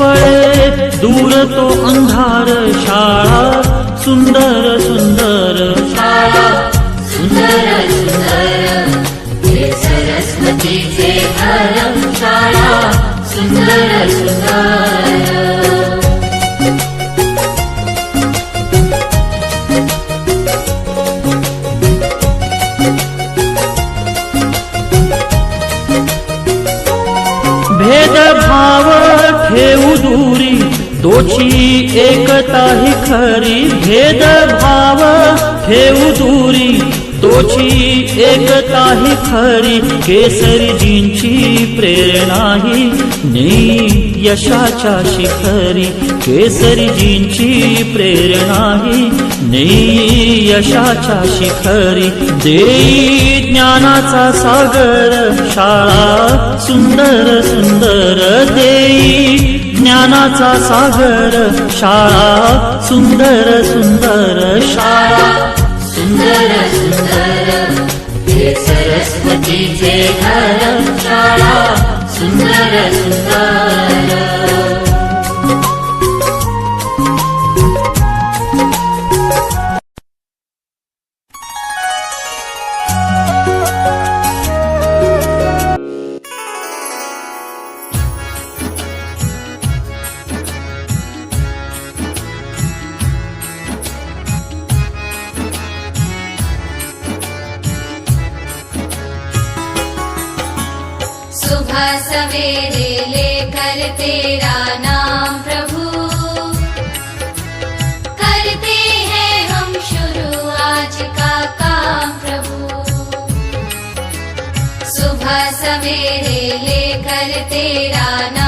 पळे दूर तो अंधार शाळा सुंदर सुंदर शाळा सुंदर सुंदर हे सरस्वतीचे घर शाळा सुंदर सुंदर भेदभाव ठेवू दूरी दोची एकता ही खरी भेदभाव. ठेवू दूरी तोची एकता ही खरी केसरीजींची प्रेरणा ही यशाच्या शिखरी केसरीजींची प्रेरणा ही. नेई यशाच्या शिखरी देई ज्ञानाचा सागर शाळा. सुंदर सुंदर देई ज्ञानाचा सागर शाळा. सुंदर सुंदर शाळा. सुंदर सुंदर सरस्वतीचे घर शाळा. सुंदर सुंदर सवेरे लेकर तेरा नाम प्रभु। करते हैं हम शुरू आज का काम प्रभु। सुबह सवेरे लेकर तेरा नाम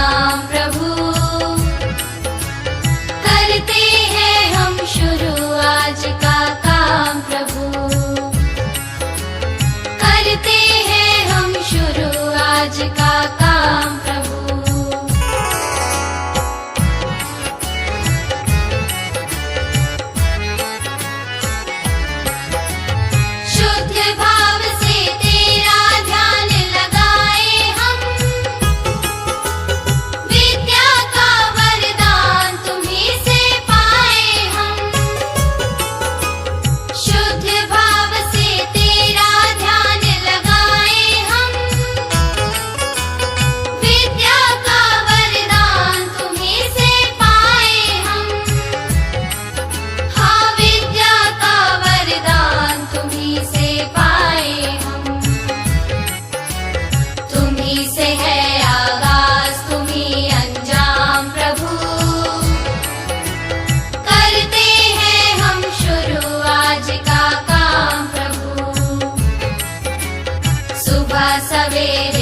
सवेरे